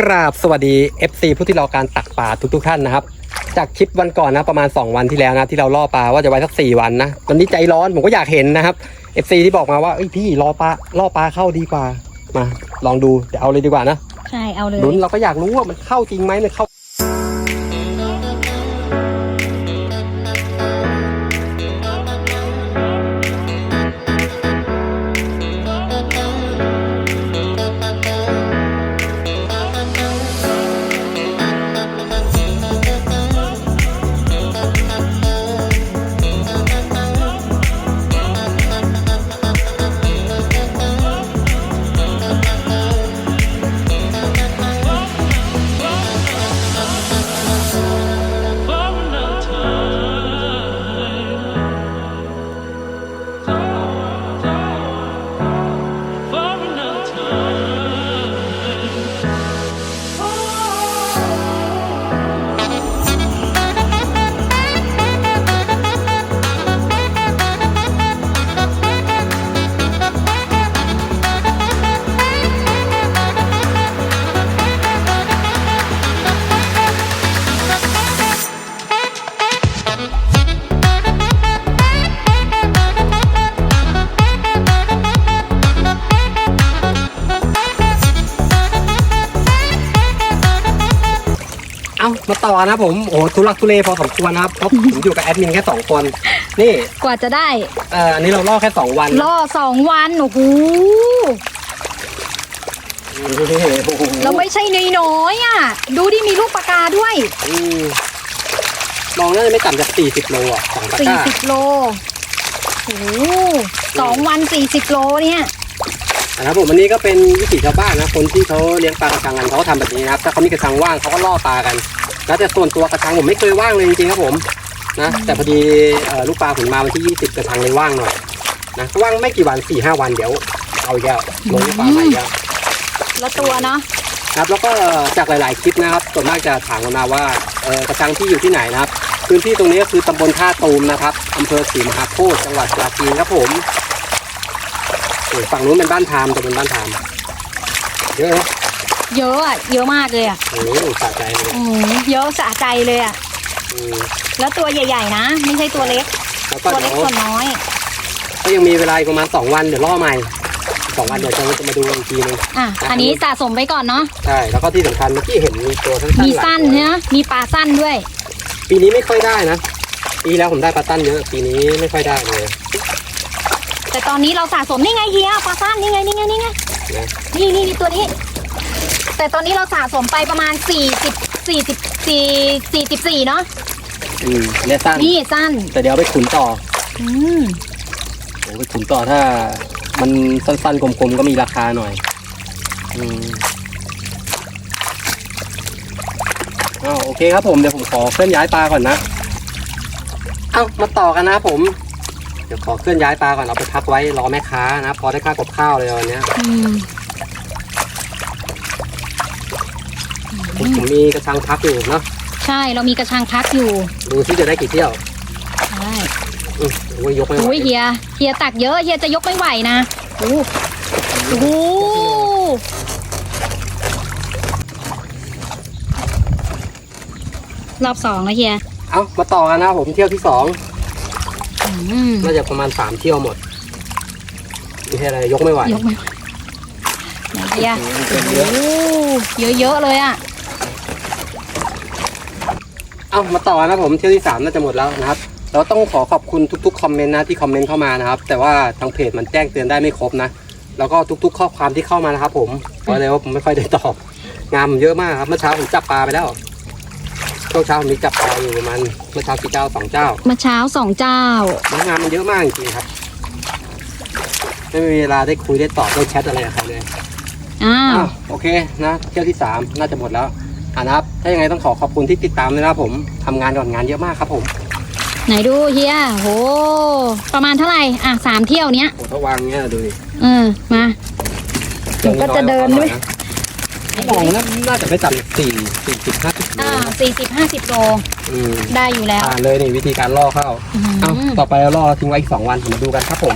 กราบสวัสดี FC ผู้ที่รอการตักปลาทุกๆท่านนะครับ จากคลิปวันก่อนนะประมาณ 2 วันที่แล้วนะที่เราล่อปลาว่าจะไว้สัก 4 วันนะวันนี้ใจร้อนผมก็อยากเห็นนะครับ FC ที่บอกมาว่าเอ้ยพี่รอปลาล่อปลาเข้าดีกว่ามา ลองดูเดี๋ยวเอาเลยดีกว่านะใช่เอาเลยลุ้นเราก็อยากรู้ว่ามันเข้าจริงไหมมันเข้า มาต่อนะผมโอ้ทุลักทุเลพอสมควรนะครับเพราะผมอยู่กับแอดมินแค่สองคน นี่กว่าจะได้เอ่ออันนี้เราล่อแค่สองวันล่อสองวันโอ้โหโอ้โหเราไม่ใช่น้อยๆอะ ดูดิมีลูกปากกาด้วยอืมมองน่าจะไม่ต่ำจากสี่สิบโลอะสองตะกร้า40โลโอ้โหสองวัน40โลเนี่ยนะครับผมอันนี้ก็เป็นวิถีชาวบ้านนะคนที่เขาเลี้ยงปลากระชังกันเขาก็ทำแบบนี้นะครับถ้าเขามีกระชังว่างเขาก็ล่อปลากัน แล้วแต่ส่วนตัวกระชังผมไม่เคยว่างเลยจริงๆครับผมนะแต่พอดีเอ่อลูกปลาผมมาวันที่ 20 กระชังเลยว่างหน่อยนะว่างไม่กี่วัน4ี่ห้าวันเดี๋ยวเอาอีกแล้วลงลูกปลาใหม่อีกแล้วแล้วตัวเนาะนะครับแล้วก็จากหลาย ๆ คลิปนะครับส่วนมากจะถามกันมาว่าเอ่อกระชังที่อยู่ที่ไหนนะครับ พื้นที่ตรงนี้ก็คือตำบลท่าตูมนะครับอำเภอศรีมหาโพธิ์จังหวัดปราจีนครับผมโอ้ยฝั่งนู้นเป็นบ้านทามตำบลบ้านทามเยอะนะ เยอะอะเยอะมากเลยอะโอ้โหสะใจเลยอืมเยอะสะใจเลยอะอืมแล้วตัวใหญ่ ๆ นะ ไม่ใช่ตัวเล็ก แล้วก็ตัวเดี๋เล็ยกวตัวน้อย ก็ยังมีเวลาอีกประมาณสองวันเดี๋ยวล่อใหม่สองวันเดี๋ยวจะจะมาดูอีกทีนึง อะ อันนี้สะสมไปก่อนเนาะ ใช่ แล้วก็ที่สำคัญเมื่อกี้เห็นมีตัวสั้นๆมีหลายสั้นตัวเนื้อมีปลาสั้นด้วย ปีนี้ไม่ค่อยได้นะ ปีแล้วผมได้ปลาตั้นเยอะ ปีนี้ไม่ค่อยได้เลย แต่ตอนนี้เราสะสมนี่ไงเฮียปลาสั้นนี่ไงนี่ไงนี่ไง นะ นี่นี่นี่ตัวนี้ แต่ตอนนี้เราสะสมไปประมาณ 40 40 4 44 เนาะอืมเนี่ยสั้น นี่สั้น แต่เดี๋ยวเอาไปขุนต่ออืมโอ้ไปขุนต่อถ้า มันสั้นๆกลมๆก็มีราคาหน่อย อืมอ้าวโอเคครับผมเดี๋ยวผมขอเคลื่อนย้ายปลาก่อนนะเอ้ามาต่อกันนะครับผม เดี๋ยวขอเคลื่อนย้ายปลาก่อนเอาไปพักไว้รอแม่ค้านะพอได้ค่ากับข้าวเลยวันเนี้ย อืม ผมผมมีกระชังพักอยู่เนาะใช่เรามีกระชังพักอยู่ ดูที่จะได้กี่เที่ยวใช่อือโอ้ยยกไม่ไหวอุ้ยเฮียเฮียตักเยอะเฮียจะยกไม่ไหวนะโอ้โหรอบสองแล้วเฮียเอ้ามาต่อกันนะครับผมเที่ยวที่สองอืมน่าจะประมาณสามเที่ยวหมดไม่ใช่อะไรยกไม่ไหวยกไม่ไหวไหนเฮียเป็นเยโอ้อะเยอะๆเลยอะ เอ้ามาต่อนะผมเที่ยวที่สามน่าจะหมดแล้วนะครับเราต้องขอขอบคุณทุกๆคอมเมนต์นะที่คอมเมนต์เข้ามานะครับ แต่ว่าทางเพจมันแจ้งเตือนได้ไม่ครบนะ แล้วก็ทุกๆ ข้อความที่เข้ามานะครับ ผมเพราะเลยว่าผมไม่ค่อยได้ตอบงานผมเยอะมากครับเมื่อเช้าผมจับปลาไปแล้วช่วงเช้าผมมีจับปลาอยู่ประมาณเมื่อเช้ากี่เจ้าสองเจ้าเมื่อเช้าสองเจ้างานมันเยอะมากจริงๆครับไม่มีเวลาได้คุยได้ตอบได้แชทอะไรกับใครเลยอ้าว อ้าวโอเคนะ เที่ยวที่สามน่าจะหมดแล้ว อ่านะครับ ถ้ายังไงต้องขอขอบคุณที่ติดตามด้วยนะครับผมทำงานก่อนงานเยอะมากครับผมไหนดูเฮียโห ประมาณเท่าไหร่ อะสามเที่ยวเนี้ย โอ้ถ้าวางเงี้ยดูดิเออ มาผมก็จะเดินด้วยถ้ามองน่าน่าจะไม่ต่ำกว่าสี่สี่สิบห้าสิบโลอ่าสี่สิบห้าสิบโล อืมได้อยู่แล้ว ผ่านเลยนี่วิธีการล่อเข้า อืมเอ้าต่อไปเราล่อทิ้งไว้อีกสองวันผมมาดูกันครับผม